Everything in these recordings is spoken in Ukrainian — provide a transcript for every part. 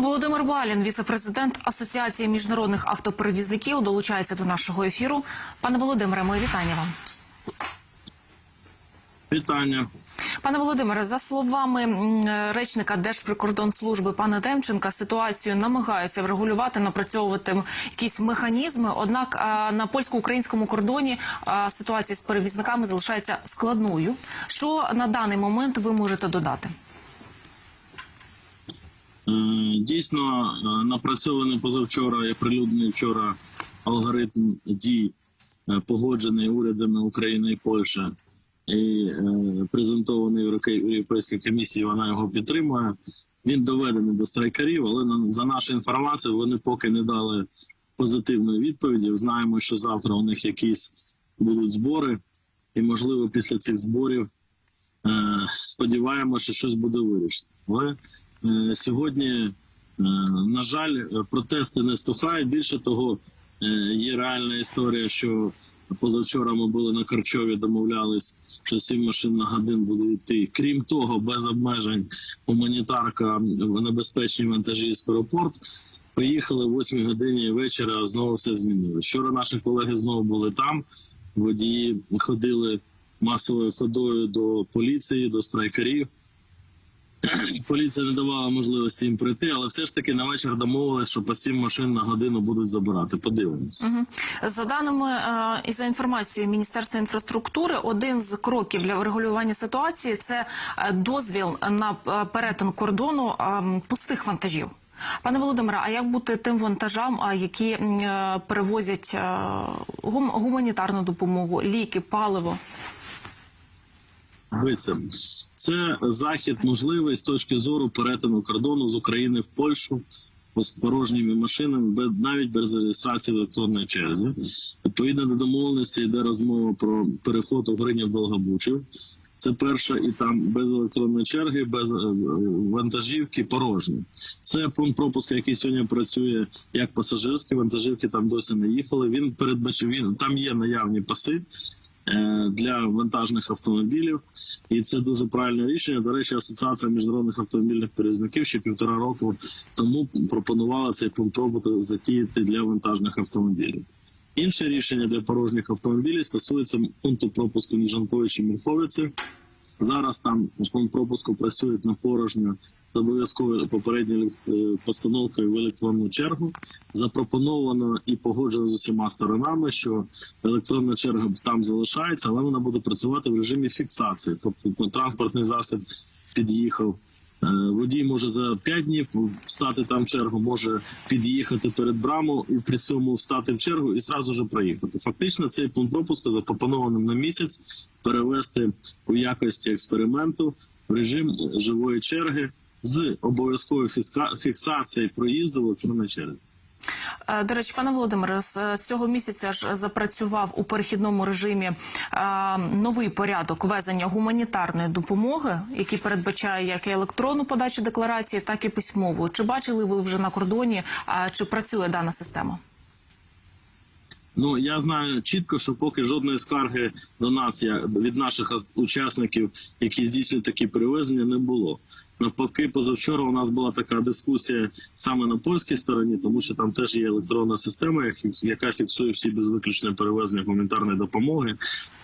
Володимир Балін, віце-президент Асоціації міжнародних автоперевізників, долучається до нашого ефіру. Пане Володимире, моє вітання вам. Вітання. Пане Володимире, за словами речника Держприкордонслужби пана Демченка, ситуацію намагаються врегулювати, напрацьовувати якісь механізми. Однак на польсько-українському кордоні ситуація з перевізниками залишається складною. Що на даний момент ви можете додати? Дійсно, е, напрацьований позавчора і оприлюднений вчора алгоритм дій, е, погоджений урядами України і Польщі, і е, презентований Євроке- Європейській комісії. Вона його підтримує. Він доведений до страйкарів, але за нашою інформацією вони поки не дали позитивної відповіді. Знаємо, що завтра у них якісь будуть збори, і можливо після цих зборів сподіваємося, що щось буде вирішено. Але сьогодні, на жаль, е, протести не стухають. Більше того, е, є реальна історія, що позавчора ми були на Карчові, домовлялись, що сім машин на годин буде йти. Крім того, без обмежень гуманітарка в небезпечній вантажі з аеропорт. Поїхали в 8 годині вечора. Знову все змінилося. Вчора наші колеги знову були там. Водії ходили масовою ходою до поліції, до страйкарів. Поліція не давала можливості їм прийти, але все ж таки на вечір домовилися, що по сім машин на годину будуть забирати. Подивимось. Мгм. За даними е, і за інформацією Міністерства інфраструктури, один з кроків для врегулювання ситуації це е, дозвіл на е, перетин кордону пустих вантажів. Пане Володимире, а як бути тим вантажам, які перевозять гум- гуманітарну допомогу, ліки, паливо? Дивіться, це захід можливий з точки зору перетину кордону з України в Польщу з порожніми машинами, навіть без реєстрації електронної черзі. Відповідно до домовленості йде розмова про переход Угринів Долгобучів. Це перша, і там без електронної черги, без е, вантажівки порожні. Це пункт пропуску, який сьогодні працює як пасажирські вантажівки. Там досі не їхали. Він передбачив він там є наявні паси е, для вантажних автомобілів, і це дуже правильне рішення. До речі, асоціація міжнародних автомобільних перевізників ще півтора року тому пропонувала цей пункт роботи затіяти для вантажних автомобілів. Інше рішення для порожніх автомобілів стосується пункту пропуску Ніжанковичі Мірховиці. Зараз там пропуску працюють на порожню з обов'язковою попередньою е, постановкою в електронну чергу. Запропоновано і погоджено з усіма сторонами, що електронна черга там залишається, але вона буде працювати в режимі фіксації. Тобто ну, транспортний засіб під'їхав. Е, Водій може за 5 днів встати там в чергу, може під'їхати перед браму і при цьому встати в чергу і зразу ж проїхати. Фактично, цей пункт пропуску запропонований на місяць перевести у якості експерименту в режим живої черги з обов'язковою фіксацією проїзду в електронній черзі. Е, До речі, пане Володимире, з з цього місяця ж запрацював у перехідному режимі е, новий порядок везення гуманітарної допомоги, який передбачає як електронну подачу декларації, так і письмову. Чи бачили ви вже на кордоні, е, чи працює дана система? Ну я знаю чітко, що поки жодної скарги до нас я від наших ас- учасників, які здійснюють такі перевезення, не було. Навпаки, позавчора у нас була така дискусія саме на польській стороні, тому що там теж є електронна система, яка фіксує всі без виключення перевезення гуманітарної допомоги.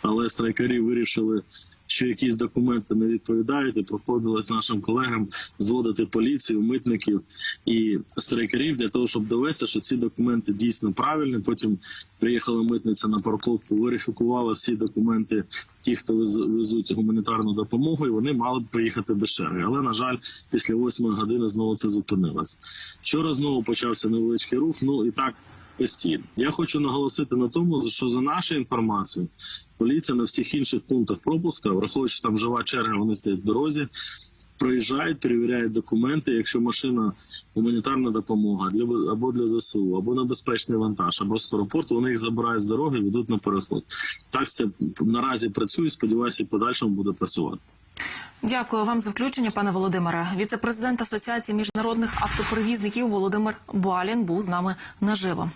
Але страйкарі вирішили, що якісь документи не відповідають, і проходилось нашим колегам зводити поліцію, митників і страйкарів для того, щоб довести, що ці документи дійсно правильні. Потім приїхала митниця на парковку, верифікувала всі документи, ті, хто вез- везуть гуманітарну допомогу, і вони мали б поїхати без черги. Але на жаль, після восьмої години знову це зупинилось. Вчора знову почався невеличкий рух. Ну і так. Постійно я хочу наголосити на тому, що за нашою інформацією, поліція на всіх інших пунктах пропуска, враховуючи там жива черга, вони стоять в дорозі, проїжджають, перевіряють документи. Якщо машина гуманітарна допомога для або для ЗСУ, або небезпечний вантаж, або з аеропорту, вони їх забирають з дороги, ведуть на переход. Так це наразі працює. Сподіваюся, в подальшому буде працювати. Дякую вам за включення, пане Володимире. Віце-президент Асоціації міжнародних автоперевізників Володимир Буалін був з нами наживо.